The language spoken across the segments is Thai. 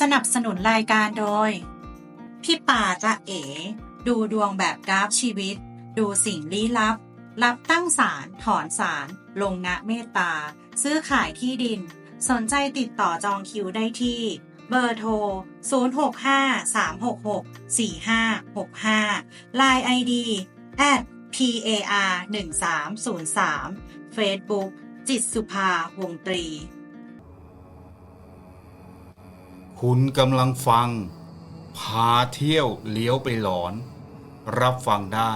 สนับสนุนรายการโดย พี่ป่าจะเอ๋ ดูดวงแบบกราฟชีวิต ดูสิ่งลี้ลับ รับตั้งศาลถอนศาลลงนะเมตตา ซื้อขายที่ดิน สนใจติดต่อจองคิวได้ที่ เบอร์โทร 0653664565 Line ID at par 1303 Facebook จิตสุภาวงตรี คุณกำลังฟัง พาเที่ยวเลี้ยวไปหลอน รับฟังได้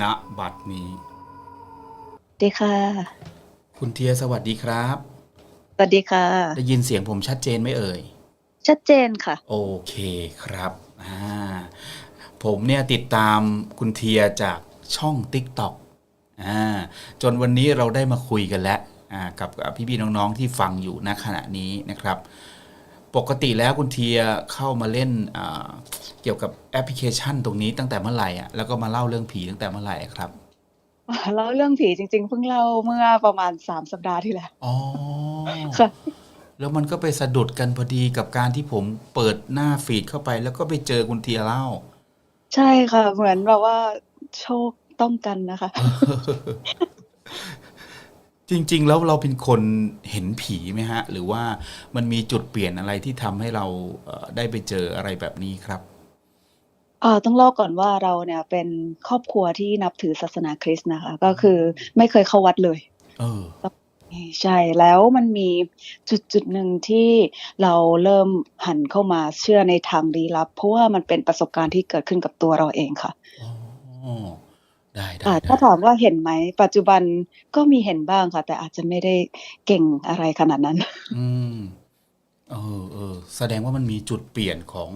ณบัดนี้สวัสดีค่ะ คุณเทียสวัสดีครับ สวัสดีค่ะ ได้ยินเสียงผมชัดเจนไหมเอ่ย ชัดเจนค่ะ โอเคครับอ่าผมเนี่ยติดตามคุณเทียจากช่อง TikTok อ่าจนวันนี้เราได้มาคุยกันแล้วอ่ากับกับพี่ๆน้องๆที่ฟังอยู่ณขณะนี้นะครับ ปกติแล้วคุณเทียเข้ามาเล่นอ่าเกี่ยวกับแอปพลิเคชันตรงนี้ตั้งแต่เมื่อไหร่อะแล้วก็มาเล่าเรื่องผีตั้งแต่เมื่อไหร่ครับแล้วเรื่องผีจริง ๆ เพิ่งเล่าเมื่อประมาณสามสัปดาห์ที่แล้วอ๋อค่ะแล้วมันก็ไปสะดุดกันพอดีกับการที่ผมเปิดหน้าฟีดเข้าไป แล้วก็ไปเจอคุณเทียเล่า ใช่ค่ะ เหมือนแบบว่าโชคต้องกันนะคะ จริง ๆ แล้วเราเป็นคนเห็นผีไหมฮะ หรือว่ามันมีจุดเปลี่ยนอะไรที่ทำให้เราเอ่อได้ไปเจออะไรแบบนี้ครับอ่าต้องเล่าก่อนว่าเราเนี่ยเป็นครอบครัวที่นับถือศาสนาคริสต์นะคะ ก็คือไม่เคยเข้าวัดเลย เออ ใช่แล้วมันมีจุดจุดหนึ่งที่เราเริ่มหันเข้ามาเชื่อในทางลี้ลับ เพราะว่ามันเป็นประสบการณ์ที่เกิดขึ้นกับตัวเราเองค่ะ อ๋อ ได้ได้อ่าได้ถ้าถามว่าเห็นไหม ปัจจุบันก็มีเห็นบ้างค่ะ แต่อาจจะไม่ได้เก่งอะไรขนาดนั้น อืม เออเออแสดงว่ามันมีจุดเปลี่ยนของ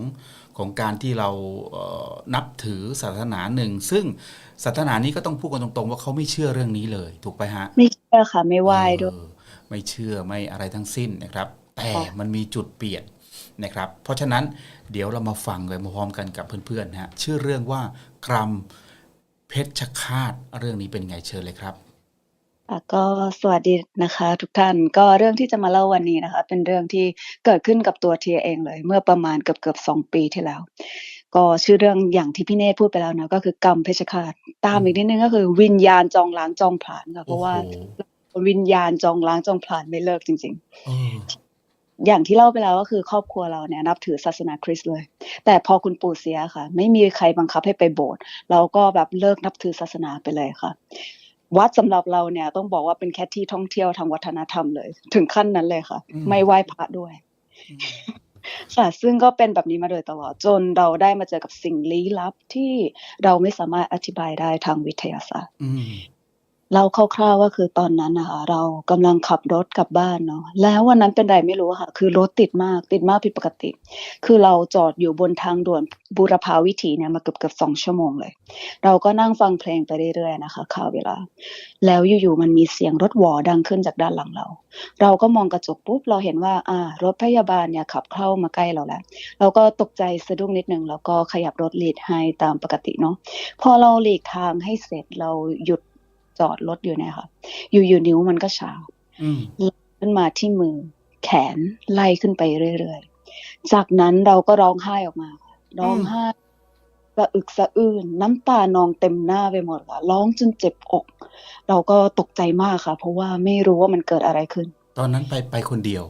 ของการที่เราเอ่อนับถือศาสนาหนึ่ง ซึ่งศาสนานี้ก็ต้องพูดกันตรงๆ ว่าเขาไม่เชื่อเรื่องนี้เลย ถูกไปฮะ ไม่เชื่อค่ะ ไม่ไหว้ด้วยเออไม่เชื่อไม่อะไรทั้งสิ้นนะครับ แต่ค่ะ มันมีจุดเปลี่ยนนะครับ เพราะฉะนั้นเดี๋ยวเรามาฟังเลยมาพร้อมกันกับเพื่อนๆนะฮะชื่อเรื่องว่ากรรม เพชฌฆาตเรื่องนี้เป็นไงเชิญเลยครับอะก็สวัสดีนะคะทุกท่านก็เรื่องที่จะมาเล่าวันนี้นะคะ เป็นเรื่องที่เกิดขึ้นกับตัวเทียเองเลย เมื่อประมาณเกือบเกือบสองปีที่แล้ว ก็ชื่อเรื่องอย่างที่พี่เนธพูดไปแล้วนะก็คือกรรมเพชฌฆาตตามอีกนิดนึงก็คือวิญญาณจองล้างจองผลาญค่ะเพโอ้ราะโหว่าวิญญาณจองล้างจองผลาญไม่เลิกจริงๆเอออย่างที่เล่าไปแล้วก็คือครอบครัวเราเนี่ยนับถือศาสนาคริสต์เลย แต่พอคุณปู่เสียค่ะ ไม่มีใครบังคับให้ไปโบสถ์เราก็แบบเลิกนับถือศาสนาไปเลยค่ะ วัดสำหรับเราเนี่ยต้องบอกว่าเป็นแค่ที่ท่องเที่ยวทางวัฒนธรรมเลย ถึงขั้นนั้นเลยค่ะอืมไม่ไหว้พระด้วยอืมค่ะซึ่งก็เป็นแบบนี้มาโดยตลอดจนเราได้มาเจอกับสิ่งลี้ลับที่เราไม่สามารถอธิบายได้ทางวิทยาศาสตร์อืม เล่าคร่าวๆก็คือตอนนั้นนะคะเรากำลังขับรถกลับบ้านเนาะแล้ววันนั้นเป็นไรไม่รู้ค่ะ คือรถติดมากติดมากผิดปกติ คือเราจอดอยู่บนทางด่วนบูรพาวิถีเนี่ยมาเกือบเกือบสองชั่วโมงเลย เราก็นั่งฟังเพลงไปเรื่อยๆนะคะข่าวเวลา แล้วอยู่ๆมันมีเสียงรถหวอดังขึ้นจากด้านหลังเรา เราก็มองกระจกปุ๊บเราเห็นว่าอ่ารถพยาบาลเนี่ยขับเข้ามาใกล้เราแล้วเราก็ตกใจสะดุ้งนิดนึงแล้วก็ขยับรถหลีดให้ตามปกติเนาะพอเราหลีกทางให้เสร็จเราหยุด จอดรถอยู่เนี่ยค่ะ อยู่ๆนิ้วมันก็ชาอืมขึ้นมาที่มือ แขนไล่ขึ้นไปเรื่อยๆ จากนั้นเราก็ร้องไห้ออกมาค่ะร้องไห้สะอึกสะอื้นน้ำตานองเต็มหน้าไปหมดค่ะร้องจนเจ็บอก เราก็ตกใจมากค่ะ เพราะว่าไม่รู้ว่ามันเกิดอะไรขึ้น ตอนนั้นไปไปคนเดียว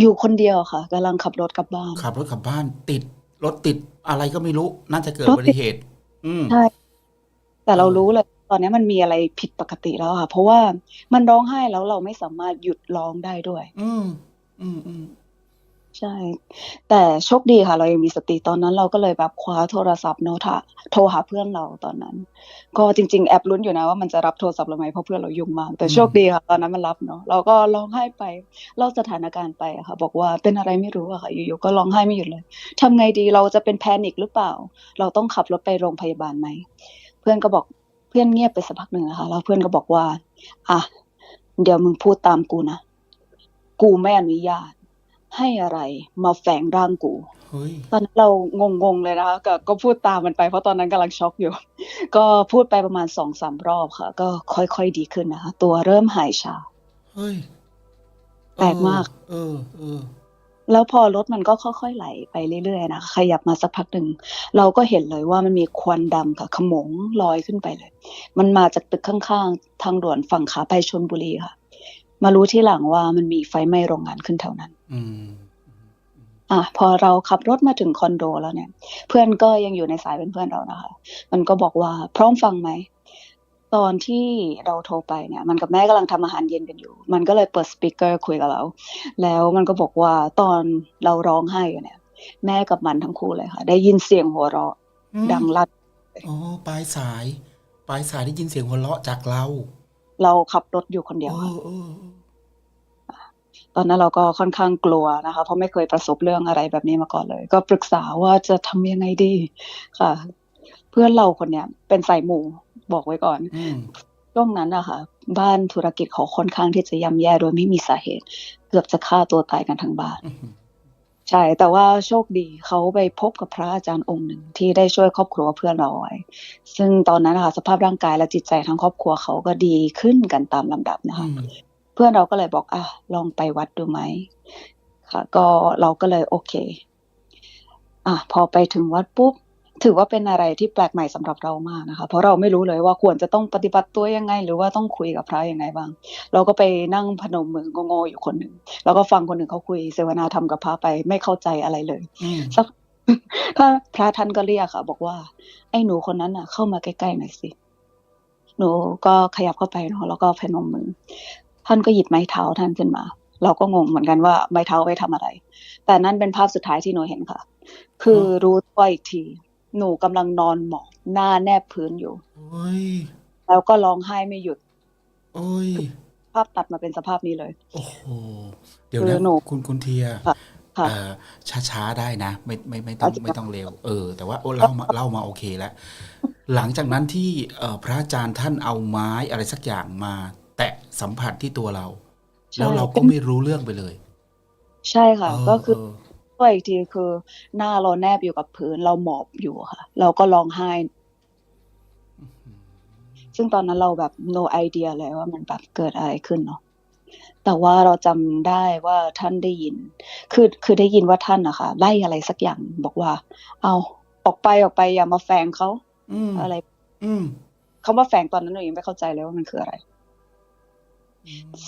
อยู่คนเดียวค่ะกำลังขับรถกลับบ้าน ขับรถกลับบ้านติดรถติดอะไรก็ไม่รู้ น่าจะเกิดรอุถติดบัติเหตุ อืมใช่แต่เราเออรู้เลย ตอนนี้มันมีอะไรผิดปกติแล้วค่ะ เพราะว่ามันร้องไห้แล้วเราไม่สามารถหยุดร้องได้ด้วย อืม อืมอืมใช่ แต่โชคดีค่ะ เรายังมีสติตอนนั้นเราก็เลยแบบคว้าโทรศัพท์โน้ตะโทรหาเพื่อนเราตอนนั้น ก็จริง ๆ แอบลุ้นอยู่นะว่ามันจะรับโทรศัพท์เราไหมเพราะเพื่อนเรายุ่งมากแต่โชคดีค่ะตอนนั้นมันรับเนาะเราก็ร้องไห้ไปเล่าสถานการณ์ไปอะค่ะ บอกว่าเป็นอะไรไม่รู้อะค่ะ อยู่ๆก็ร้องไห้ไม่หยุดเลยทำไงดีเราจะเป็นแพนิคหรือเปล่า เราต้องขับรถไปโรงพยาบาลไหมเพื่อนก็บอกเพื่อนเงียบไปสักพักหนึ่งนะคะแล้วเพื่อนก็บอกว่า อะเดี๋ยวมึงพูดตามกูนะกูไม่อนุญาต ให้อะไร มาแฝงร่างกูเฮ้ยตอนนั้นเรางงๆเลยนะคะก็ก็พูดตามมันไปเพราะตอนนั้นกำลังช็อกอยู่ ก็พูดไปประมาณสองสามรอบค่ะ ก็ค่อยๆดีขึ้นนะคะตัวเริ่มหายชาเฮ้ยแปลกมาก เออเออ แล้วพอรถมันก็ค่อยๆไหลไปเรื่อยๆนะคะขยับมาสักพักหนึ่งเราก็เห็นเลยว่ามันมีควันดำค่ะขโมงลอยขึ้นไปเลย มันมาจากตึกข้างๆ ทางด่วนฝั่งขาไปชลบุรีค่ะ มารู้ทีหลังว่ามันมีไฟไหม้โรงงานขึ้นแถวนั้นอืมอะพอเราขับรถมาถึงคอนโดแล้วเนี่ย เพื่อนก็ยังอยู่ในสายเป็นเพื่อนเรานะคะ มันก็บอกว่าพร้อมฟังไหม ตอนที่เราโทรไปเนี่ย มันกับแม่กำลังทำอาหารเย็นกันอยู่ มันก็เลยเปิดสปีกเกอร์คุยกับเรา แล้วมันก็บอกว่าตอนเราร้องไห้อยู่เนี่ย แม่กับมันทั้งคู่เลยค่ะ ได้ยินเสียงหัวเราะอืมดังลั่นอ๋อปลายสาย ปลายสายได้ยินเสียงหัวเราะจากเรา เราขับรถอยู่คนเดียวเอค่ะอเออตอนนั้นเราก็ค่อนข้างกลัวนะคะ เพราะไม่เคยประสบเรื่องอะไรแบบนี้มาก่อนเลย ก็ปรึกษาว่าจะทำยังไงดีค่ะ เพื่อนเราคนเนี้ยเป็นสายหมู่ บอกไว้ก่อนอืมช่วงนั้นนะคะบ้านธุรกิจเขาค่อนข้างที่จะย่ำแย่โดยไม่มีสาเหตุ เกือบจะฆ่าตัวตายกันทั้งบ้านอื้อหือใช่ แต่ว่าโชคดีเขาไปพบกับพระอาจารย์องค์หนึ่งที่ได้ช่วยครอบครัวเพื่อนเราเอาไว้ซึ่งตอนนั้นนะคะสภาพร่างกายและจิตใจทั้งครอบครัวเขาก็ดีขึ้นกันตามลำดับนะคะอืมเพื่อนเราก็เลยบอกอะลองไปวัดดูไหมค่ะ ก็เราก็เลยโอเค อะพอไปถึงวัดปุ๊บ ถือว่าเป็นอะไรที่แปลกใหม่สำหรับเรามากนะคะ เพราะเราไม่รู้เลยว่าควรจะต้องปฏิบัติตัวยังไง หรือว่าต้องคุยกับพระยังไงบ้าง เราก็ไปนั่งพนมมืองงๆอยู่คนหนึ่งแล้วก็ฟังคนหนึ่งเขาคุยเสวนาธรรมกับพระไปไม่เข้าใจอะไรเลยอืมสักถ้าพระท่านก็เรียกค่ะ บอกว่า ไอ้หนูคนนั้นน่ะ เข้ามาใกล้ๆหน่อยสิหนูก็ขยับเข้าไปเนาะแล้วก็พนมมือ ท่านก็หยิบไม้เท้าท่านขึ้นมา เราก็งงเหมือนกันว่าไม้เท้าไว้ทำอะไร แต่นั่นเป็นภาพสุดท้ายที่หนูเห็นค่ะ คือรู้ตัวอีกที หนูกำลังนอนหมอบหน้าแนบพื้นอยู่ โอ้ย แล้วก็ร้องไห้ไม่หยุด โอ้ย ภาพตัดมาเป็นสภาพนี้เลย โอ้โห เดี๋ยวคือนะหนูคุณคุณเทียค่ะค่ะเอ่อช้าๆได้นะ ไม่ไม่ไม่ต้องเอาจริงไม่ต้องเร็ว เออ แต่ว่าโอ้เล่ามาเล่ามาโอเคแล้ว หลังจากนั้นที่เอ่อพระอาจารย์ท่านเอาไม้อะไรสักอย่างมา แตะสัมผัสที่ตัวเราใช่แล้วเราก็เป็นไม่รู้เรื่องไปเลย ใช่ค่ะเก็คือเตั วอีกทีคือ หน้าเราแนบอยู่กับพื้น เราหมอบอยู่ค่ะ เราก็ร้องไห้ ซึ่งตอนนั้นเราแบบ no idea เลยว่ามันแบบเกิดอะไรขึ้นเนาะแต่ว่าเราจำได้ว่าท่านได้ยิน คือคือได้ยินว่าท่านนะคะไล่อะไรสักอย่างบอกว่า เอาออกไปออกไปอย่ามาแฝงเขาอืมอะไรอืมคำว่าแฝงตอนนั้นหนูยังไม่เข้าใจเลยว่ามันคืออะไร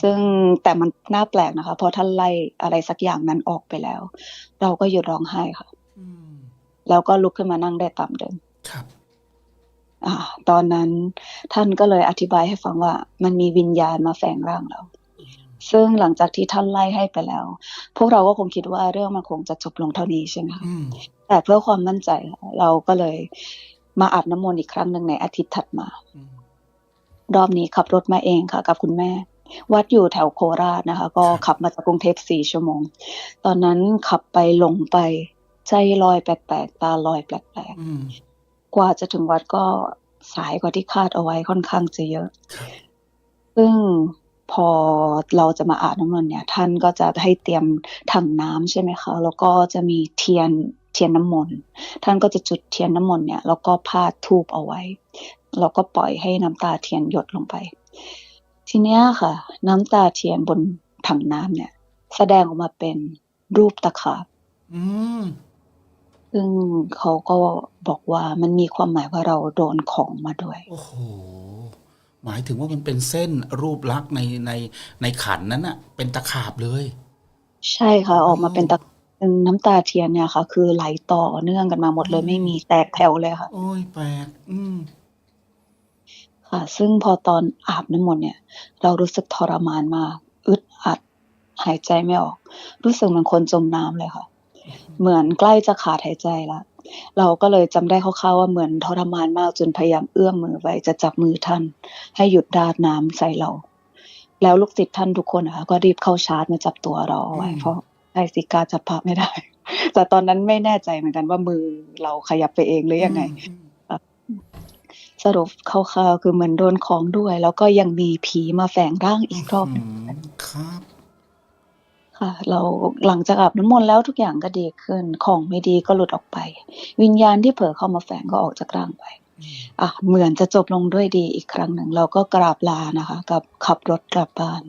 ซึ่งแต่มันน่าแปลกนะคะ เพราะท่านไล่อะไรสักอย่างนั้นออกไปแล้ว เราก็หยุดร้องไห้ค่ะอืมแล้วก็ลุกขึ้นมานั่งได้ตามเดิมครับอ่าตอนนั้นท่านก็เลยอธิบายให้ฟังว่า มันมีวิญญาณมาแฝงร่างเราซึ่งหลังจากที่ท่านไล่ให้ไปแล้ว พวกเราก็คงคิดว่าเรื่องมันคงจะจบลงเท่านี้ใช่ไหมคะอืมแต่เพื่อความมั่นใจค่ะเราก็เลยมาอาบน้ำมนต์อีกครั้งหนึ่งในอาทิตย์ถัดมาอืมรอบนี้ขับรถมาเองค่ะ กับคุณแม่ วัดอยู่แถวโคราชนะคะ ก็ครับขับมาจากกรุงเทพสี่ชั่วโมง ตอนนั้นขับไปหลงไป ใจลอยแปลกๆ ตาลอยแปลกอืมๆกว่าจะถึงวัดก็สายกว่าที่คาดเอาไว้ค่อนข้างจะเยอะครับซึ่งพอเราจะมาอาบน้ำมนต์เนี่ย ท่านก็จะให้เตรียมถังน้ำใช่ไหมคะ แล้วก็จะมีเทียนเทียนน้ำมนต์ท่านก็จะจุดเทียนน้ำมนต์เนี่ยแล้วก็พาดธูปเอาไว้ แล้วก็ปล่อยให้น้ำตาเทียนหยดลงไป ทีเนี้ยค่ะ น้ำตาเทียนบนถังน้ำเนี่ย แสดงออกมาเป็นรูปตะขาบอืมซึ่งเขาก็บอกว่ามันมีความหมายว่าเราโดนของมาด้วย โอ้โห หมายถึงว่ามันเป็นเส้นรูปลักษณ์ในในในขันนั้นอะเป็นตะขาบเลย ใช่ค่ะ ออกมาอ๋อเป็นตะเป็นน้ำตาเทียนเนี่ยค่ะ คือไหลต่อเนื่องกันมาหมดเลยอืมไม่มีแตกแถวเลยค่ะ โอ้ยแปลกอืม ค่ะ ซึ่งพอตอนอาบน้ำมนต์เนี่ย เรารู้สึกทรมานมาก อึดอัด หายใจไม่ออก รู้สึกเหมือนคนจมน้ำเลยค่ะ เหมือนใกล้จะขาดหายใจละเราก็เลยจำได้คร่าวๆว่าเหมือนทรมานมากจนพยายามเอื้อมมือไว้จะจับมือท่าน ให้หยุดราดน้ำใส่เรา แล้วลูกศิษย์ท่านทุกคนนะคะก็รีบเข้าชาร์จมาจับตัวเราเอาไว้อืมเพราะไอซิกาจับพระไม่ได้ แต่ตอนนั้นไม่แน่ใจเหมือนกันว่ามือเราขยับไปเองหรือยังไงอืม สรุปคร่าวๆคือเหมือนโดนของด้วย แล้วก็ยังมีผีมาแฝงร่างอีกรอบหนึ่งอืมครับ ค่ะ เราหลังจากอาบน้ำมนต์แล้วทุกอย่างก็ดีขึ้น ของไม่ดีก็หลุดออกไป วิญญาณที่เผลอเข้ามาแฝงก็ออกจากร่างไปอืมอะเหมือนจะจบลงด้วยดีอีกครั้งหนึ่ง เราก็กราบลานะคะ กับขับรถกลับบ้าน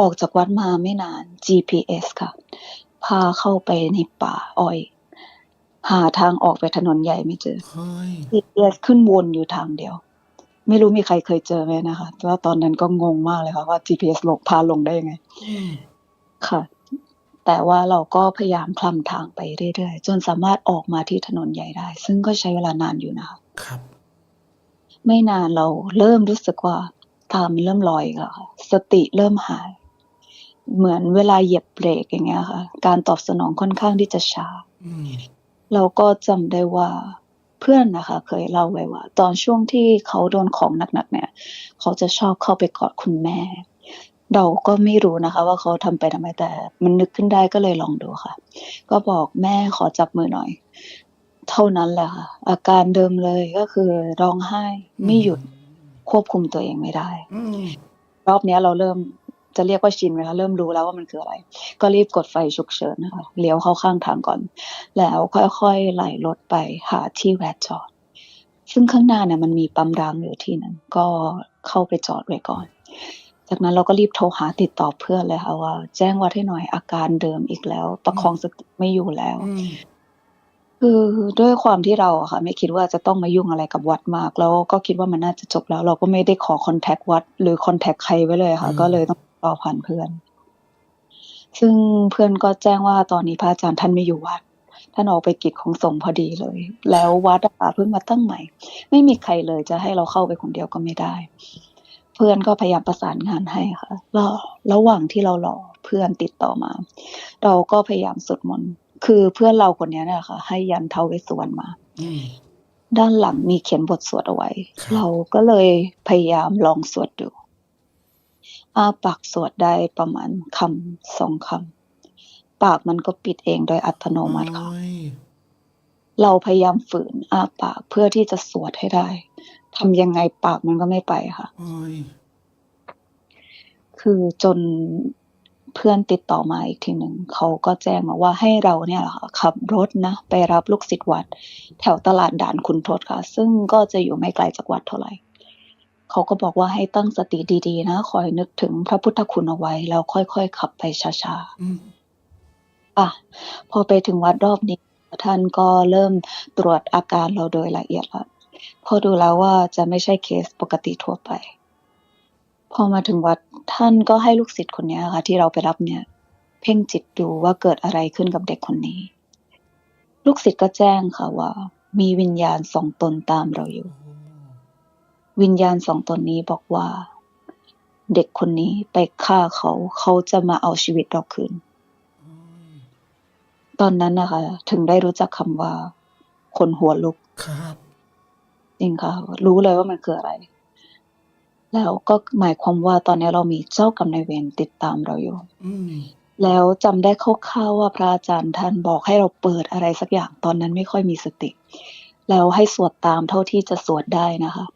ออกจากวัดมาไม่นาน GPS ค่ะ พาเข้าไปในป่าอ้อย หาทางออกไปถนนใหญ่ไม่เจอเฮ้ย GPS ขึ้นวนอยู่ทางเดียว ไม่รู้มีใครเคยเจอไหมนะคะแต่ว่าตอนนั้นก็งงมากเลยค่ะว่า GPS ลงพาลงได้ยังไงอืมค่ะ แต่ว่าเราก็พยายามคลำทางไปเรื่อยๆ จนสามารถออกมาที่ถนนใหญ่ได้ ซึ่งก็ใช้เวลานานอยู่นะคะครับ ไม่นานเราเริ่มรู้สึกว่าตามันเริ่มลอยอีกแล้วค่ะ สติเริ่มหาย เหมือนเวลาเหยียบเบรกอย่างเงี้ยค่ะ การตอบสนองค่อนข้างที่จะช้า อืมเราก็จำได้ว่าเพื่อนนะคะ เคยเล่าไว้ว่า ตอนช่วงที่เขาโดนของหนักๆเนี่ย เขาจะชอบเข้าไปกอดคุณแม่ เราก็ไม่รู้นะคะ ว่าเขาทำไปทำไมแต่ มันนึกขึ้นได้ก็เลยลองดูค่ะ ก็บอกแม่ขอจับมือหน่อย เท่านั้นแหละค่ะ อาการเดิมเลยก็คือร้องไห้ไม่หยุดควบคุมตัวเองไม่ได้อืมรอบเนี้ยเราเริ่ม จะเรียกว่าชินไหมคะเริ่มรู้แล้วว่ามันคืออะไร ก็รีบกดไฟฉุกเฉินนะคะเลี้ยวเข้าข้างทางก่อน แล้วค่อยๆไหลรถไปหาที่แวะจอด ซึ่งข้างหน้าเนี่ยมันมีปั๊มร้างอยู่ที่หนึงก็เข้าไปจอดไว้ก่อน จากนั้นเราก็รีบโทรหาติดต่อเพื่อนเลยค่ะว่า แจ้งวัดให้หน่อยอาการเดิมอีกแล้ว ประคองสติไม่อยู่แล้วอืมคือด้วยความที่เราอะค่ะ ไม่คิดว่าจะต้องมายุ่งอะไรกับวัดมาก แล้วก็คิดว่ามันน่าจะจบแล้ว เราก็ไม่ได้ขอคอนแทควัด หรือคอนแทคใครไว้เลยค่ะ ก็เลยต้อง รอผ่านเพื่อน ซึ่งเพื่อนก็แจ้งว่าตอนนี้พระอาจารย์ท่านไม่อยู่วัด ท่านออกไปกิจของสงฆ์พอดีเลย แล้ววัดอะเพิ่งมาตั้งใหม่ ไม่มีใครเลยจะให้เราเข้าไปคนเดียวก็ไม่ได้ เพื่อนก็พยายามประสานงานให้ค่ะแล้วระหว่างที่เรารอเพื่อนติดต่อมา เราก็พยายามสวดมนต์คือเพื่อนเราคนเนี้ยเนยคะให้ยันเทาเวสสวรรณมาอืมด้านหลังมีเขียนบทสวดเอาไว้ครับเราก็เลยพยายามลองสวดดู อาปากสวดได้ประมาณคำสองคำ ปากมันก็ปิดเองโดยอัตโนมัติค่ะโอ้ยเราพยายามฝืนอาปากเพื่อที่จะสวดให้ได้ทำยังไงปากมันก็ไม่ไปค่ะโอ้ยคือจนเพื่อนติดต่อมาอีกทีหนึ่งเขาก็แจ้งมาว่าให้เราเนี่ยแหละค่ะขับรถนะ ไปรับลูกศิษย์วัด แถวตลาดด่านคุณทศค่ะ ซึ่งก็จะอยู่ไม่ไกลจากวัดเท่าไหร่ เขาก็บอกว่าให้ตั้งสติดีๆ นะ คอยนึกถึงพระพุทธคุณเอาไว้ แล้วค่อยๆขับไปช้าอืมๆอะ พอไปถึงวัดรอบนี้ ท่านก็เริ่มตรวจอาการเราโดยละเอียดแล้วพอดูแล้วว่าจะไม่ใช่เคสปกติทั่วไป พอมาถึงวัดท่านก็ให้ลูกศิษย์คนเนี้ยค่ะ ที่เราไปรับเนี่ย เพ่งจิตดูว่าเกิดอะไรขึ้นกับเด็กคนนี้ ลูกศิษย์ก็แจ้งค่ะว่า มีวิญญาณสองตนตามเราอยู่ วิญญาณสองตนนี้บอกว่า เด็กคนนี้ไปฆ่าเขา เขาจะมาเอาชีวิตเราคืนโอ้ยตอนนั้นนะคะ ถึงได้รู้จักคำว่า คนหัวลุกครับจริงค่ะ รู้เลยว่ามันคืออะไร แล้วก็หมายความว่าตอนนี้เรามีเจ้ากรรมนายเวรติดตามเราอยู่อืมแล้วจำได้คร่าวๆว่าพระอาจารย์ท่านบอกให้เราเปิดอะไรสักอย่างตอนนั้นไม่ค่อยมีสติ แล้วให้สวดตามเท่าที่จะสวดได้นะคะ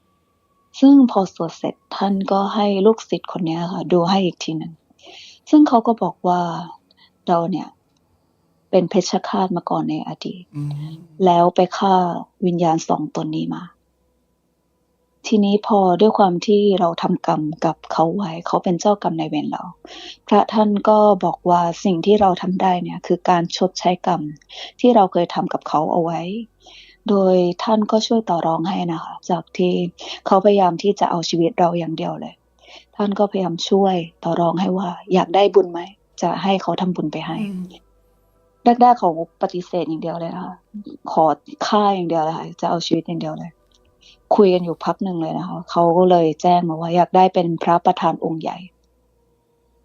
ซึ่งพอสวดเสร็จท่านก็ให้ลูกศิษย์คนเนี้ยค่ะ ดูให้อีกทีหนึ่ง ซึ่งเขาก็บอกว่าเราเนี่ย เป็นเพชฌฆาตมาก่อนในอดีตอืมแล้วไปฆ่าวิญญาณสองตนนี้มา ทีนี้พอด้วยความที่เราทำกรรมกับเขาไว้ เขาเป็นเจ้ากรรมนายเวรเรา พระท่านก็บอกว่าสิ่งที่เราทำได้เนี่ย คือการชดใช้กรรมที่เราเคยทำกับเขาเอาไว้ โดยท่านก็ช่วยต่อรองให้นะคะ จากที่เขาพยายามที่จะเอาชีวิตเราอย่างเดียวเลย ท่านก็พยายามช่วยต่อรองให้ว่า อยากได้บุญไหม จะให้เขาทำบุญไปให้อืมแรกๆเขาปฏิเสธอย่างเดียวเลยนะคะขอฆ่าอย่างเดียวเลยค่ะจะเอาชีวิตอย่างเดียวเลย คุยกันอยู่พักหนึ่งเลยนะคะเขาก็เลยแจ้งมาว่าอยากได้เป็นพระประธานองค์ใหญ่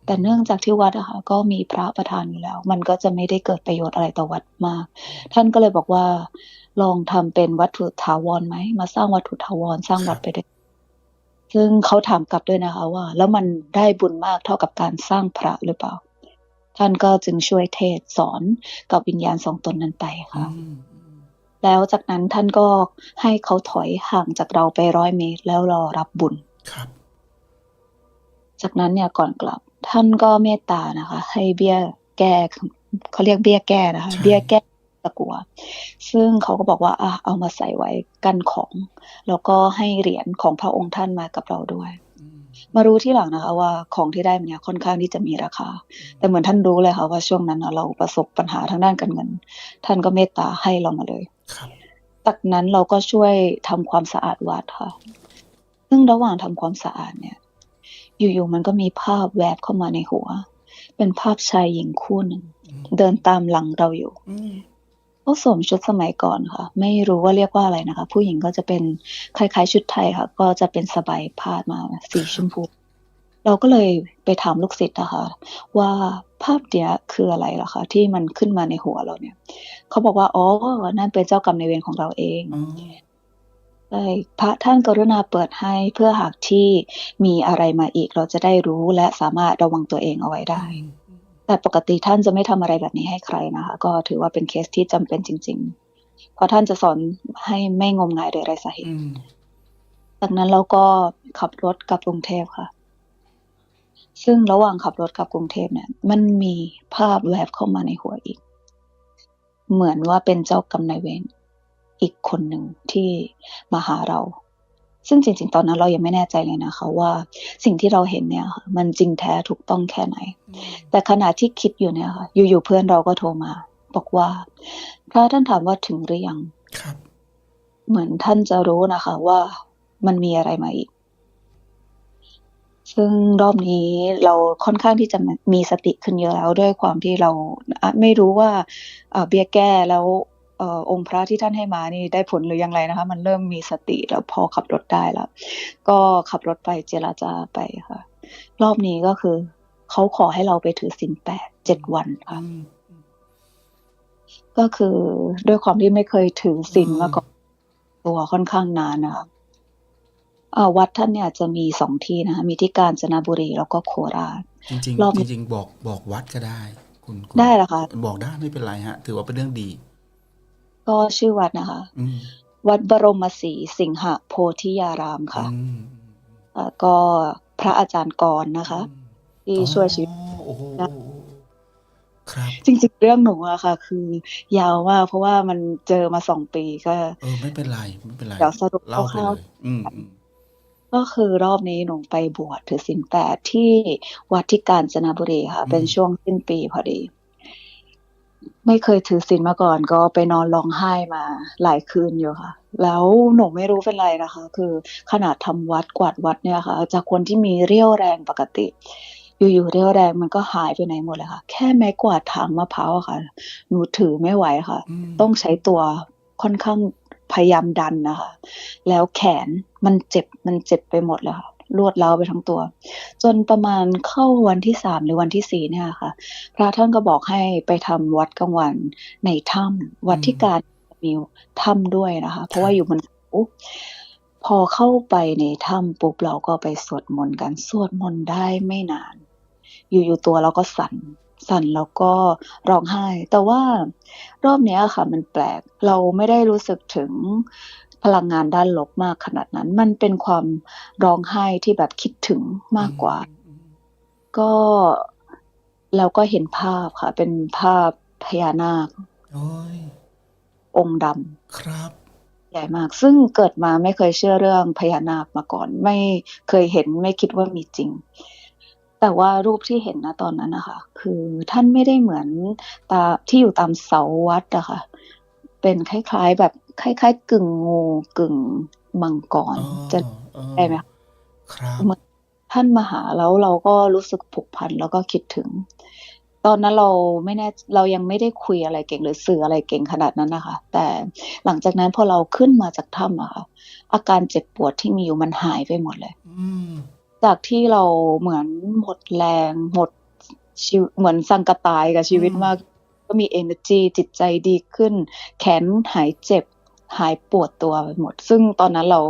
แต่เนื่องจากที่วัดอะค่ะก็มีพระประธานอยู่แล้ว มันก็จะไม่ได้เกิดประโยชน์อะไรต่อวัดมาก ท่านก็เลยบอกว่า ลองทำเป็นวัตถุถาวรไหมมาสร้างวัตถุถาวรสร้างวัดไปด้วยซึ่งเขาถามกลับด้วยนะคะว่า แล้วมันได้บุญมากเท่ากับการสร้างพระหรือเปล่า ท่านก็จึงช่วยเทศสอนกับวิญญาณสองตนนั้นไปอืค่ะมแล้วจากนั้นท่านก็ให้เขาถอยห่างจากเราไปร้อยเมตร แล้วรอรับบุญครับ จากนั้นเนี่ยก่อนกลับ ท่านก็เมตตานะคะ ให้เบี้ยแก้เขาเรียกเบี้ยแก้นะคะใช่เบี้ยแก้ตะกัว ซึ่งเขาก็บอกว่าอะเอามาใส่ไว้กันของ แล้วก็ให้เหรียญของพระองค์ท่านมากับเราด้วยอืมมารู้ที่หลังนะคะว่าของที่ได้มาเนี่ยค่อนข้างที่จะมีราคา แต่เหมือนท่านรู้เลยค่ะว่าช่วงนั้นน่ะเราประสบปัญหาทางด้านการเงิน ท่านก็เมตตาให้เรามาเลยครับจากนั้นเราก็ช่วยทำความสะอาดวัดค่ะ ซึ่งระหว่างทำความสะอาดเนี่ย อยู่ๆมันก็มีภาพแวบเข้ามาในหัว เป็นภาพชายหญิงคู่หนึ่งอืมเดินตามหลังเราอยู่อืมเขาสวมชุดสมัยก่อนค่ะ ไม่รู้ว่าเรียกว่าอะไรนะคะ ผู้หญิงก็จะเป็นคล้ายๆชุดไทยค่ะ ก็จะเป็นสบายพาดมาสีชมพู เราก็เลยไปถามลูกศิษย์นะคะว่าภาพเนี้ยคืออะไรล่ะคะที่มันขึ้นมาในหัวเราเนี่ย เขาบอกว่าอ๋อนั่นเป็นเจ้ากรรมนายเวรของเราเอง อ๋อใช่พระท่านกรุณาเปิดให้เพื่อหากที่มีอะไรมาอีกเราจะได้รู้และสามารถระวังตัวเองเอาไว้ได้ แต่ปกติท่านจะไม่ทำอะไรแบบนี้ให้ใครนะคะ ก็ถือว่าเป็นเคสที่จำเป็นจริง ๆ เพราะท่านจะสอนให้ไม่งมงายโดยไร้สาเหอืตุมจากนั้นเราก็ขับรถกลับกรุงเทพค่ะ ซึ่งระหว่างขับรถกลับกรุงเทพเนี่ย มันมีภาพแวบเข้ามาในหัวอีก เหมือนว่าเป็นเจ้ากรรมนายเวร อีกคนหนึ่งที่มาหาเรา ซึ่งจริง ๆ ตอนนั้นเรายังไม่แน่ใจเลยนะคะ ว่าสิ่งที่เราเห็นเนี่ยค่ะมันจริงแท้ถูกต้องแค่ไหน แต่ขณะที่คิดอยู่เนี่ยค่ะอยู่ๆเพื่อนเราก็โทรมา บอกว่าพระท่านถามว่าถึงหรือยังครับ เหมือนท่านจะรู้นะคะว่ามันมีอะไรมาอีกซึ่งรอบนี้เราค่อนข้างที่จะมีสติขึ้นเยอะแล้วด้วยความที่เราอะไม่รู้ว่าเอ่อเบี้ยแก้แล้วเอ่อองค์พระที่ท่านให้มานี่ได้ผลหรือยังไรนะคะ มันเริ่มมีสติแล้วพอขับรถได้แล้ว ก็ขับรถไปเจราจาไปค่ะ รอบนี้ก็คือเขาขอให้เราไปถือศีลแปดเจ็ดวันค่ะอืมก็คือด้วยความที่ไม่เคยถือศีลมาก่อนตัวค่อนข้างนานนะคะอ่าวัดท่านเนี่ยจะมีสองที่นะคะมีที่กาญจนบุรีแล้วก็โคราชจริงรอบๆนี้จริงๆบอกบอกวัดก็ได้ คุณคุณได้เหรอคะบอกได้ไม่เป็นไรฮะ ถือว่าเป็นเรื่องดี ก็ชื่อวัดนะคะ อืมวัดบรมศรีสิงหโพธิยารามค่ะอืมอ่าก็พระอาจารย์กรนะคะ ที่ช่วยชีวิตอ๋อโอ้โหโอ้โหครับจริงๆ เรื่องหนูอะค่ะ คือยาวมากเพราะว่ามันเจอมาสองปีก็ เออไม่เป็นไรไม่เป็นไร เดี๋ยวสรุปเล่าไปคร่าวเลๆยอืมอืมก็คือรอบนี้หนูไปบวชถือศีลแปดที่วัดที่กาญจนบุรีค่ะเป็นช่วงสิ้นปีพอดี ไม่เคยถือศีลมาก่อน ก็ไปนอนร้องไห้มาหลายคืนอยู่ค่ะ แล้วหนูไม่รู้เป็นไรนะคะ คือขนาดทำวัดกวาดวัดเนี่ยค่ะ จากคนที่มีเรี่ยวแรงปกติ อยู่ๆเรี่ยวแรงมันก็หายไปไหนหมดเลยค่ะ แค่ไม้กวาดถางมะพร้าวอะค่ะ หนูถือไม่ไหวค่ะอืมต้องใช้ตัวค่อนข้างพยายามดันนะคะ แล้วแขนมันเจ็บมันเจ็บไปหมดเลยค่ะ รวดร้าไปทั้งตัว จนประมาณเข้าวันที่สามหรือวันที่สี่เนี่ยค่ะ พระท่านก็บอกให้ไปทำวัดกลางวันในถ้ำวัดที่การมีถ้ำด้วยนะคะ เพราะว่าอยู่บนเขาพอเข้าไปในถ้ำปุ๊บเราก็ไปสวดมนต์กันสวดมนต์ได้ไม่นาน อยู่ๆตัวเราก็สั่นสั่นแล้วก็ร้องไห้ แต่ว่ารอบนี้ค่ะมันแปลกเราไม่ได้รู้สึกถึง พลังงานด้านลบมากขนาดนั้น มันเป็นความร้องไห้ที่แบบคิดถึงมากกว่าอืมก็แล้วก็เห็นภาพค่ะ เป็นภาพพญานาคโอ้ยองค์ดครับำใหญ่มาก ซึ่งเกิดมาไม่เคยเชื่อเรื่องพญานาคมาก่อน ไม่เคยเห็นไม่คิดว่ามีจริง แต่ว่ารูปที่เห็นนะตอนนั้นนะคะ คือท่านไม่ได้เหมือนตาที่อยู่ตามเสาวัดอะค่ะ เป็นคล้ายๆแบบ คล้ายๆ กึ่งงูกึ่งมังกรอ๋อจะเออได้ไหมคะครับเหมือนท่านมาหาแล้วเราก็รู้สึกผูกพันแล้วก็คิดถึง ตอนนั้นเราไม่แน่เรายังไม่ได้คุยอะไรเก่งหรือสื่ออะไรเก่งขนาดนั้นนะคะ แต่หลังจากนั้นพอเราขึ้นมาจากถ้ำอะค่ะอาการเจ็บปวดที่มีอยู่มันหายไปหมดเลยอืมจากที่เราเหมือนหมดแรง หมดชีวิตเหมือนสังกะตายกับชีวิตมาก ก็มี energy จิตใจดีขึ้น แขนหายเจ็บ หายปวดตัวไปหมด ซึ่งตอนนั้นเรา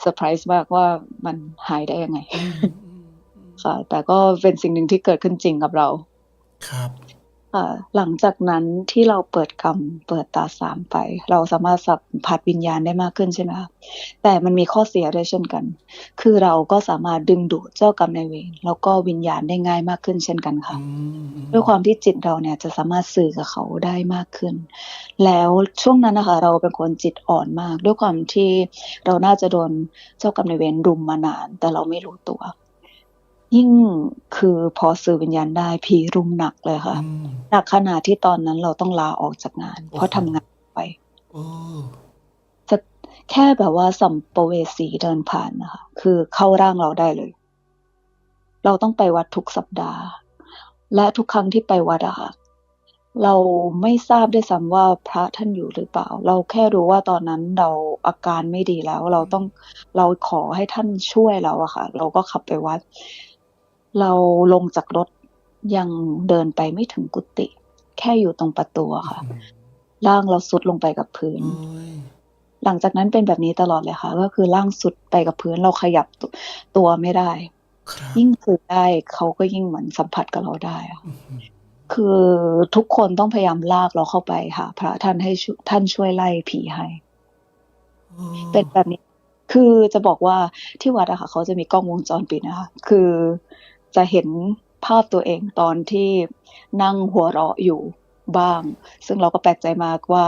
เซอร์ไพรส์มากว่ามันหายได้ยังไงอืมอืมอืมค่ะ แต่ก็เป็นสิ่งหนึ่งที่เกิดขึ้นจริงกับเรา ครับ ค่ะหลังจากนั้นที่เราเปิดกรรมเปิดตาสามไป เราสามารถสัมผัสวิญญาณได้มากขึ้นใช่ไหมคะแต่มันมีข้อเสียด้วยเช่นกัน คือเราก็สามารถดึงดูดเจ้ากรรมนายเวรแล้วก็วิญญาณได้ง่ายมากขึ้นเช่นกันค่ะอืมอืมด้วยความที่จิตเราเนี่ยจะสามารถสื่อกับเขาได้มากขึ้น แล้วช่วงนั้นนะคะเราเป็นคนจิตอ่อนมาก ด้วยความที่เราน่าจะโดนเจ้ากรรมนายเวรรุมมานาน แต่เราไม่รู้ตัว ยิ่งคือพอสื่อวิญญาณได้ผีรุมหนักเลยค่ะอืมหนักขนาดที่ตอนนั้นเราต้องลาออกจากงาน เพราะโอ้โหทำงานไปโอ้จะแค่แบบว่าสัมปเวสีเดินผ่านนะคะคือเข้าร่างเราได้เลย เราต้องไปวัดทุกสัปดาห์ และทุกครั้งที่ไปวัดอะค่ะเราไม่ทราบด้วยซ้ำว่าพระท่านอยู่หรือเปล่า เราแค่รู้ว่าตอนนั้นเราอาการไม่ดีแล้ว เราต้องเราขอให้ท่านช่วยเราอะค่ะ เราก็ขับไปวัด เราลงจากรถยังเดินไปไม่ถึงกุฏิแค่อยู่ตรงประตูอะค่ะ ร่างเราสุดลงไปกับพื้นโอ้ยหลังจากนั้นเป็นแบบนี้ตลอดเลยค่ะ ก็คือร่างสุดไปกับพื้นเราขยับตัวตัวไม่ได้ครับยิ่งสื่อได้เขาก็ยิ่งเหมือนสัมผัสกับเราได้อะอื้อหือคือทุกคนต้องพยายามลากเราเข้าไปหาพระท่านให้ช่วยท่านช่วยไล่ผีให้โอ้เป็นแบบนี้ คือจะบอกว่าที่วัดอะค่ะ เขาจะมีกล้องวงจรปิดนะคะ คือ จะเห็นภาพตัวเองตอนที่นั่งหัวเราะอยู่บ้าง ซึ่งเราก็แปลกใจมากว่า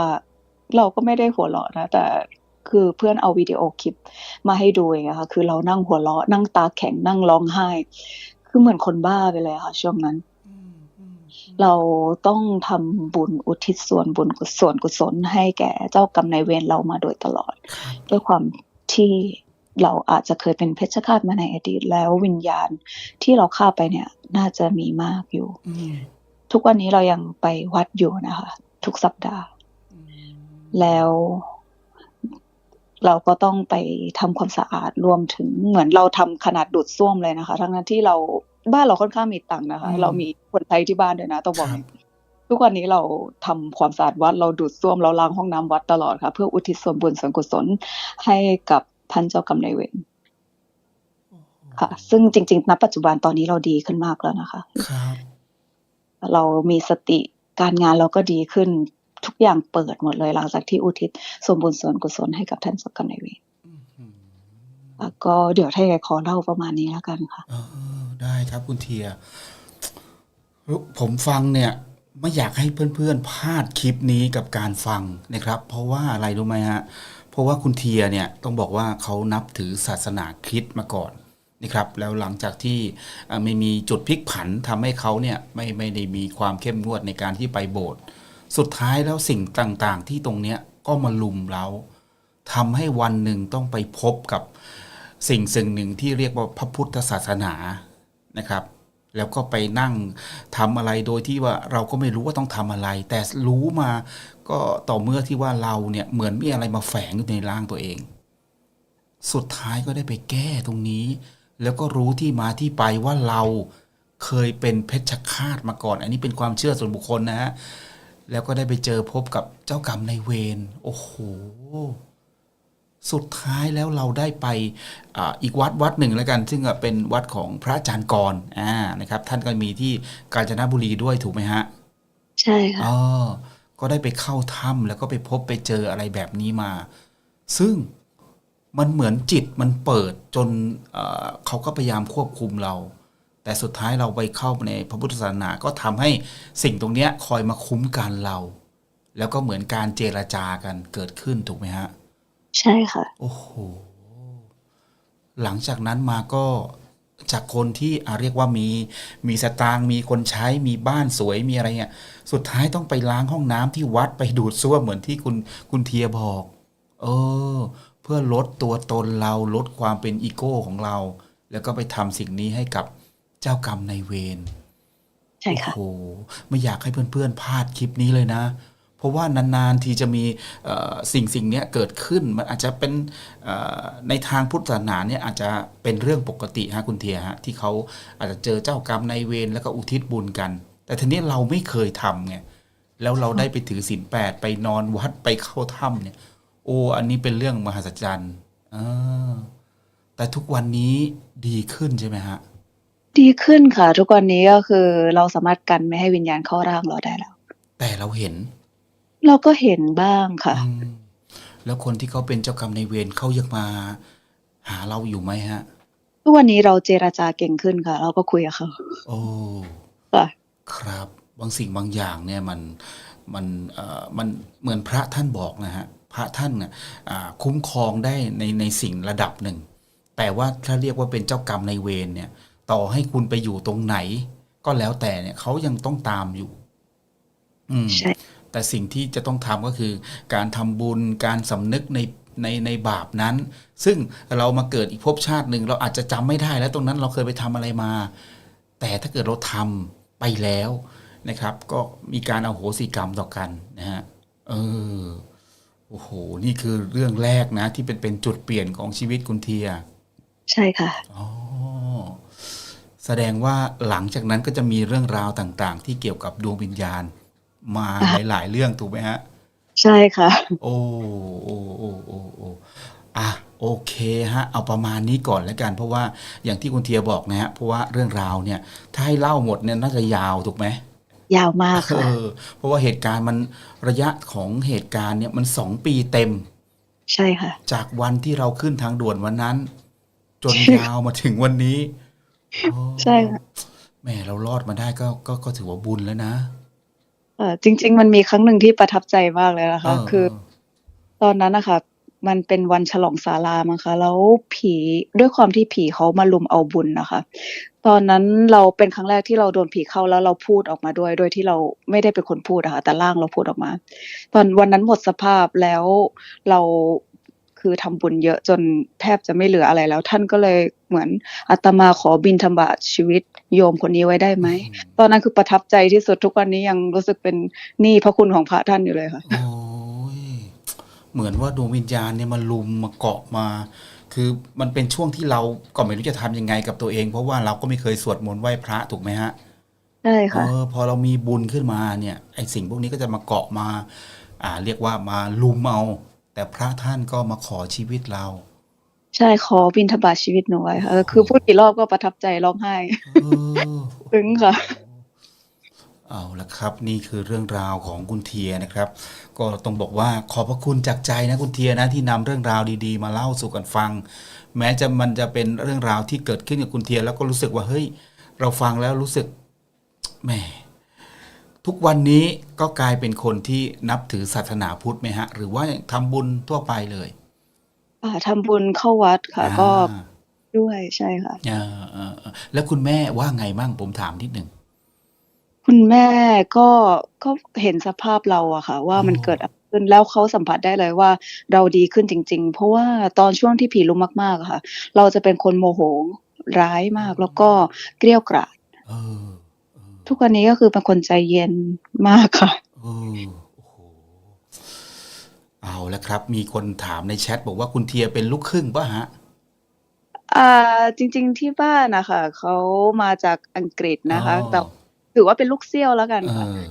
เราก็ไม่ได้หัวเราะนะ แต่คือเพื่อนเอาวิดีโอคลิปมาให้ดูเองอะค่ะคือเรานั่งหัวเราะ นั่งตาแข็งนั่งร้องไห้ คือเหมือนคนบ้าไปเลยอะค่ะ ช่วงนั้นอืมอืมเราต้องทำบุญอุทิศส่วนบุญกุศลกุศลให้แก่เจ้ากรรมนายเวรเรามาโดยตลอดครับด้วยความที่ เราอาจจะเคยเป็นเพชฌฆาตมาในอดีต แล้ววิญญาณที่เราฆ่าไปเนี่ย น่าจะมีมากอยู่อืมทุกวันนี้เรายังไปวัดอยู่นะคะ ทุกสัปดาห์อืมแล้วเราก็ต้องไปทำความสะอาดรวมถึงเหมือนเราทำขนาดดูดซ่วมเลยนะคะ ทั้งนั้นที่เราบ้านเราค่อนข้างมีตังค์นะคะ เรามีคนไทยที่บ้านด้วยนะต้องบอกครับทุกวันนี้เราทำความสะอาดวัดเราดูดซ่วมเราล้างห้องน้ำวัดตลอดค่ะ เพื่ออุทิศส่วนบุญส่วนกุศลให้กับ ท่านเจ้ากรรมนายเวรค่ะ ซึ่งจริงๆณปัจจุบันตอนนี้เราดีขึ้นมากแล้วนะคะครับเรามีสติการงานเราก็ดีขึ้นทุกอย่างเปิดหมดเลยหลังจากที่อุทิศส่วนบุญส่วนกุศลให้กับท่านเจ้ากรรมนายเวรอื้อหือแล้วก็เดี๋ยวถ้าอยากขอเล่าประมาณนี้แล้วกันค่ะเออได้ครับคุณเทีย ผมฟังเนี่ยไม่อยากให้เพื่อนๆพลาดคลิปนี้กับการฟังนะครับ เพราะว่าอะไรรู้ไหมฮะเพ ราะว่าคุณเทียเนี่ยต้องบอกว่าเขานับถือศาสนาคริสต์มาก่อนนะครับแล้วหลังจากที่ไม่มีจุดพลิกผันทำให้เขาเนี่ยไม่ไม่ได้มีความเข้มงวดในการที่ไปโบสถ์สุดท้ายแล้วสิ่งต่างๆ ที่ตรงเนี้ยก็มาลุมเราทำให้วันหนึ่งต้องไปพบกับสิ่งสิ่งหนึ่งที่เรียกว่าพระพุทธศาสนานะครับ แล้วก็ไปนั่งทำอะไรโดยที่ว่าเราก็ไม่รู้ว่าต้องทำอะไร แต่รู้มา ก็ต่อเมื่อที่ว่าเราเนี่ยเหมือนมีอะไรมาแฝงอยู่ในร่างตัวเอง สุดท้ายก็ได้ไปแก้ตรงนี้ แล้วก็รู้ที่มาที่ไปว่าเราเคยเป็นเพชฌฆาตมาก่อน อันนี้เป็นความเชื่อส่วนบุคคลนะฮะแล้วก็ได้ไปเจอพบกับเจ้ากรรมนายเวรโอ้โหสุดท้ายแล้วเราได้ไปอาอีกวัดวัดหนึ่งแล้วกัน ซึ่งเป็นวัดของพระอาจารย์กรอ่านะครับ ท่านก็มีที่กาญจนบุรีด้วยถูกไหมฮะ ใช่ค่ะอ๋อ ก็ได้ไปเข้าถ้ำแล้วก็ไปพบไปเจออะไรแบบนี้มา ซึ่งมันเหมือนจิตมันเปิดจนเอ่อเขาก็พยายามควบคุมเรา แต่สุดท้ายเราไปเข้าในพระพุทธศาสนาก็ทำให้สิ่งตรงเนี้ยคอยมาคุ้มกันเรา แล้วก็เหมือนการเจรจากันเกิดขึ้นถูกไหมฮะ ใช่ค่ะ โอ้โห หลังจากนั้นมาก็ จากคนที่อะเรียกว่ามีมีสตางค์มีคนใช้มีบ้านสวยมีอะไรเงี้ยสุดท้ายต้องไปล้างห้องน้ำที่วัดไปดูดซ่วมเหมือนที่คุณคุณเทียบอก เออ เพื่อลดตัวตนเราลดความเป็นอีโก้ของเรา แล้วก็ไปทำสิ่งนี้ให้กับเจ้ากรรมนายเวรใช่ค่ะโอ้โหไม่อยากให้เพื่อนๆพลาดคลิปนี้เลยนะ เพราะว่านานๆทีจะมีเอ่อสิ่งสิ่งเนี้ยเกิดขึ้น มันอาจจะเป็นเอ่อในทางพุทธศาสนาเนี่ยอาจจะเป็นเรื่องปกติฮะคุณเทียฮะที่เขาอาจจะเจอเจ้ากรรมนายเวรแล้วก็อุทิศบุญกัน แต่ทีนี้เราไม่เคยทำไงแล้วเราได้ไปถือศีลแปดไปนอนวัดไปเข้าถ้ำเนี่ย โอ้อันนี้เป็นเรื่องมหัศจรรย์อ่าแต่ทุกวันนี้ดีขึ้นใช่ไหมฮะ ดีขึ้นค่ะ ทุกวันนี้ก็คือเราสามารถกันไม่ให้วิญญาณเข้าร่างเราได้แล้ว แต่เราเห็น เราก็เห็นบ้างค่ะ อืมแล้วคนที่เขาเป็นเจ้ากรรมในายเวรเขายังมา หาเราอยู่ไหมฮะ ทุกวันนี้เราเจราจาเก่งขึ้นค่ะ เราก็คุยกับเขาโอ้ ค่ะ ครับ บางสิ่งบางอย่างเนี่ยมันมันเอ่อมันเหมือนพระท่านบอกนะฮะพระท่านน่ะอ่าคุ้มครองได้ในในสิ่งระดับหนึ่ง แต่ว่าถ้าเรียกว่าเป็นเจ้ากรรมในายเวรเนี่ย ต่อให้คุณไปอยู่ตรงไหน ก็แล้วแต่เนี่ยเขายังต้องตามอยู่ อืม ใช่ แต่สิ่งที่จะต้องทำก็คือ การทำบุญการสำนึกในในในบาปนั้น ซึ่งเรามาเกิดอีกภพชาติหนึ่งเราอาจจะจำไม่ได้แล้วตรงนั้นเราเคยไปทำอะไรมา แต่ถ้าเกิดเราทำไปแล้วนะครับ ก็มีการเอาโหสิกรรมต่อกันนะฮะเออโอ้โห นี่คือเรื่องแรกนะ ที่เป็นเป็นจุดเปลี่ยนของชีวิตคุณเทีย ใช่ค่ะอ๋อแสดงว่าหลังจากนั้นก็จะมีเรื่องราวต่าง ๆ ที่เกี่ยวกับดวงวิญญาณ มาอะหลาย ๆ เรื่องถูกไหมฮะ ใช่ค่ะ โอ้โอ้โอ้โอ้โอ้อะโอเคฮะ เอาประมาณนี้ก่อนแล้วกัน เพราะว่าอย่างที่คุณเทียบอกนะฮะเพราะว่าเรื่องราวเนี่ย ถ้าให้เล่าหมดเนี่ยน่าจะยาวถูกไหมยาวมากเอค่ะ อเพราะว่าเหตุการณ์มันระยะของเหตุการณ์เนี่ยมันสองปีเต็ม ใช่ค่ะ จากวันที่เราขึ้นทางด่วนวันนั้น จนยาวมาถึงวันนี้โอ้ใช่ค่ะ แหม่เรารอดมาได้ก็ก็ก็ถือว่าบุญแล้วนะ เออจริง ๆ มันมีครั้งหนึ่งที่ประทับใจมากเลยนะคะเออคือเออ ตอนนั้นนะคะมันเป็นวันฉลองศาลามั้งคะ แล้วผี ด้วยความที่ผีเขามาลุมเอาบุญนะคะตอนนั้นเราเป็นครั้งแรกที่เราโดนผีเข้า แล้วเราพูดออกมาด้วย โดยที่เราไม่ได้เป็นคนพูดอะค่ะ แต่ร่างเราพูดออกมา ตอน วันนั้นหมดสภาพ แล้วเรา คือทำบุญเยอะจนแทบจะไม่เหลืออะไรแล้ว ท่านก็เลยเหมือน อาตมาขอบินธบาตชีวิต โยมคนนี้ไว้ได้ไหม ตอนนั้นคือประทับใจที่สุดทุกวันนี้ยังรู้สึกเป็นหนี้พระคุณของพระท่านอยู่เลยค่ะโอ้ยเหมือนว่าดวงวิญญาณเนี่ยมาลุมมาเกาะมา คือมันเป็นช่วงที่เราก็ไม่รู้จะทำยังไงกับตัวเอง เพราะว่าเราก็ไม่เคยสวดมนต์ไหว้พระถูกไหมฮะใช่เอค่ะอพอเรามีบุญขึ้นมาเนี่ยไอสิ่งพวกนี้ก็จะมาเกาะมา อ่า เรียกว่ามาลุมเอาแต่พระท่านก็มาขอชีวิตเรา ใช่ ขอบินทบาทชีวิตหนูไว้ค่ะ คือพูดกี่รอบก็ประทับใจร้องไห้เออซึ้งค่ะ เอาละครับ นี่คือเรื่องราวของคุณเทียนะครับ ก็ต้องบอกว่าขอบพระคุณจากใจนะคุณเทียนะที่นำเรื่องราวดีๆ มาเล่าสู่กันฟัง แม้จะมันจะเป็นเรื่องราวที่เกิดขึ้นกับคุณเทียแล้วก็รู้สึกว่าเฮ้ย เราฟังแล้วรู้สึกแหมทุกวันนี้ก็กลายเป็นคนที่นับถือศาสนาพุทธไหมฮะ หรือว่าทำบุญทั่วไปเลย อ่า ทำบุญเข้าวัดค่ะ ก็อ่าด้วยใช่ค่ะอ่าอ่าอ่าแล้วคุณแม่ว่าไงบ้างผมถามนิดหนึ่ง คุณแม่ก็ ก็เห็นสภาพเราอะค่ะว่ามันอ๋อเกิดอะไรขึ้น แล้วเขาสัมผัสได้เลยว่า เราดีขึ้นจริง ๆ เพราะว่าตอนช่วงที่ผีลุมมาก ๆ อะค่ะ เราจะเป็นคนโมโหร้ายมาก แล้วก็เกรี้ยวกราด เออ เออ ทุกวันนี้ ก็คือเป็นคนใจเย็น มากค่ะ เออโอ้โห เอาละครับ มีคนถามในแชทบอกว่าคุณเทียเป็นลูกครึ่งป่ะฮะอ่า จริง ๆ ที่บ้านนะคะเขามาจากอังกฤษนะคะอ๋อแต่ ถือว่าเป็นลูกเซี่ยวแล้วกันเอค่ะ อ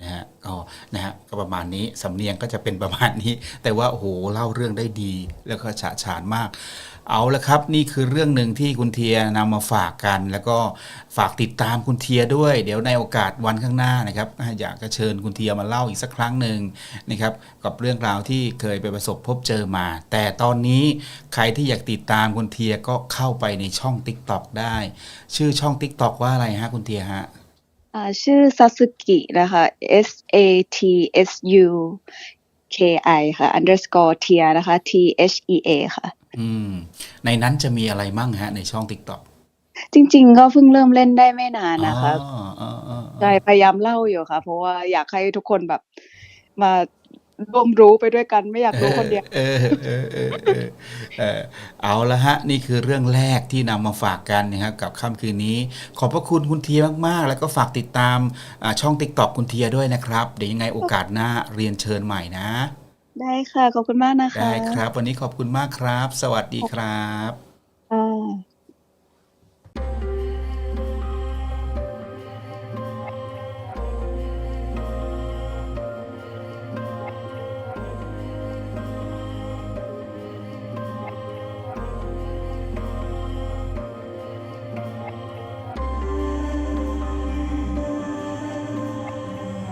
นะฮะ ก็ นะฮะก็ประมาณนี้ สำเนียงก็จะเป็น ประมาณนี้ แต่ว่า โอ้โหเล่าเรื่องได้ดี แล้วก็ฉะฉานมาก เอาละครับ นี่คือเรื่องหนึ่งที่คุณเทียนำมาฝากกัน แล้วก็ฝากติดตามคุณเทียด้วย เดี๋ยวในโอกาสวันข้างหน้านะครับอยากจะเชิญคุณเทียมาเล่าอีกสักครั้งหนึ่งนะครับกับเรื่องราวที่เคยไปประสบพบเจอมา แต่ตอนนี้ใครที่อยากติดตามคุณเทียก็เข้าไปในช่อง TikTok ได้ ชื่อช่อง TikTok ว่าอะไรฮะคุณเทียฮะชื่อซาสึกินะคะ S A T S U K I ค่ะ underscore เทียนะคะ T H E A ค่ะ อืม ในนั้นจะมีอะไรมั่งฮะ ในช่อง TikTok จริง ๆ ก็เพิ่งเริ่มเล่นได้ไม่นานนะคะอ๋ออ๋ออ๋ออ๋อใช่พยายามเล่าอยู่ค่ะ เพราะว่าอยากให้ทุกคนแบบ มาร่วมรู้ไปด้วยกันไม่อยากรู้คนเดียว เออเออเออเออเออเอาละฮะ นี่คือเรื่องแรกที่นำมาฝากกันนะครับกับค่ำคืนนี้ ขอบพระคุณคุณเทียมากๆ แล้วก็ฝากติดตามอ่าช่อง TikTok คุณเทียด้วยนะครับ เดี๋ยวยังไงโอกาสหน้าเรียนเชิญใหม่นะ ได้ค่ะ ขอบคุณมากนะคะ ได้ครับ วันนี้ขอบคุณมากครับ สวัสดีครับ ค่ะ